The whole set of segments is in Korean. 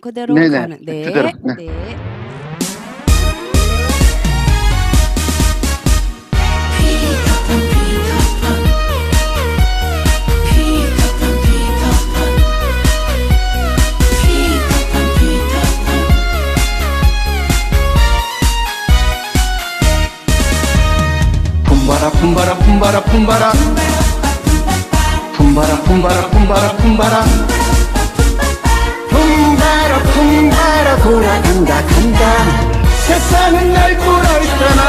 그대로 네네. 가는 네. 그대로, 네. 네. 품바라 품바라 품바라 품바라 품바라 품바라 품바라 품바라 품바라 품바라 돌아간다 간다. 세상은 날 꼬라있잖아.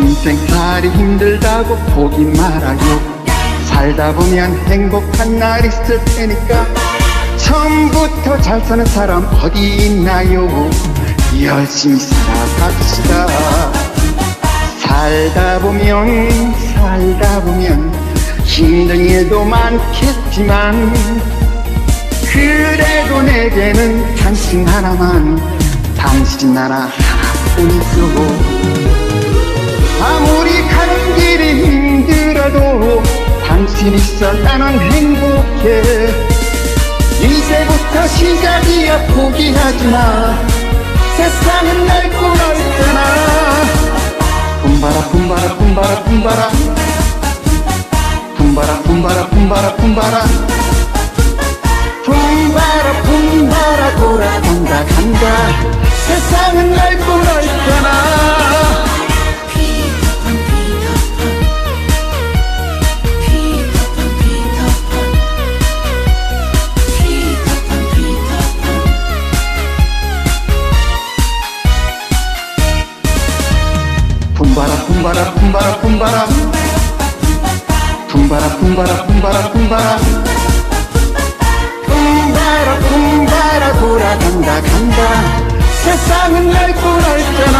인생살이 힘들다고 포기 말아요. 살다 보면 행복한 날 있을 테니까 처음부터 잘 사는 사람 어디 있나요? 열심히 살아갑시다. 살다 보면 살다 보면 힘든 일도 많겠지만 그래도 내게는 당신 하나만 당신 하나 하나뿐이고 아무리 가는 길이 힘들어도 당신 있어 나는 행복해. 이제부터 시작이야 포기하지마. 세상은 날 꼬라있잖아. 품바라 품바라 품바라 품바라. 품바라 품바라 품바라 품바라 품바라 품바라 돌아 간다 간다. 세상은 날 꼬라있잖아 품바라 품바라 품바라 품바라. 품바라 품바라 품바라 품바라 품바라 품바라 돌아간다 간다. 세상은 날 꼬라있잖아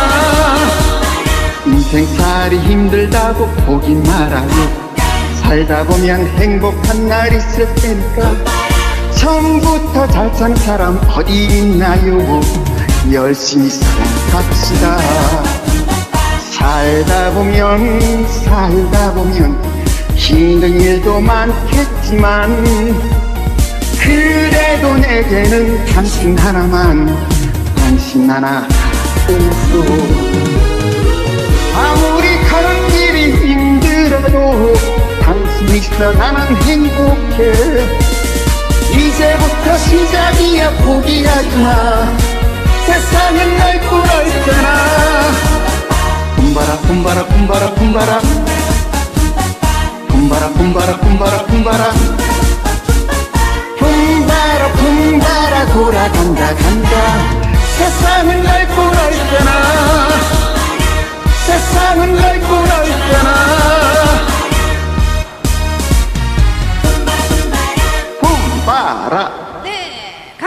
인생살이 힘들다고 포기 말아요. 살다 보면 행복한 날 있을 테니까. 처음부터 잘 사는 사람 어디 있나요? 열심히 살아갑시다. 살다 보면 살다 보면 힘든 일도 많겠지만 그래도 내게는 당신 하나만 당신 하나 하나뿐이소 아무리 가는 길이 힘들어도 당신 있어 나는 행복해. 이제부터 시작이야 포기하지마. 세상은 날 꼬라있잖아. 품바라 품바라 품바라 품바라. 품바라 품바라 품바라 품바라 품바라 세상은 날 꼬라있잖아 세상은 날 꼬라있잖아 품바라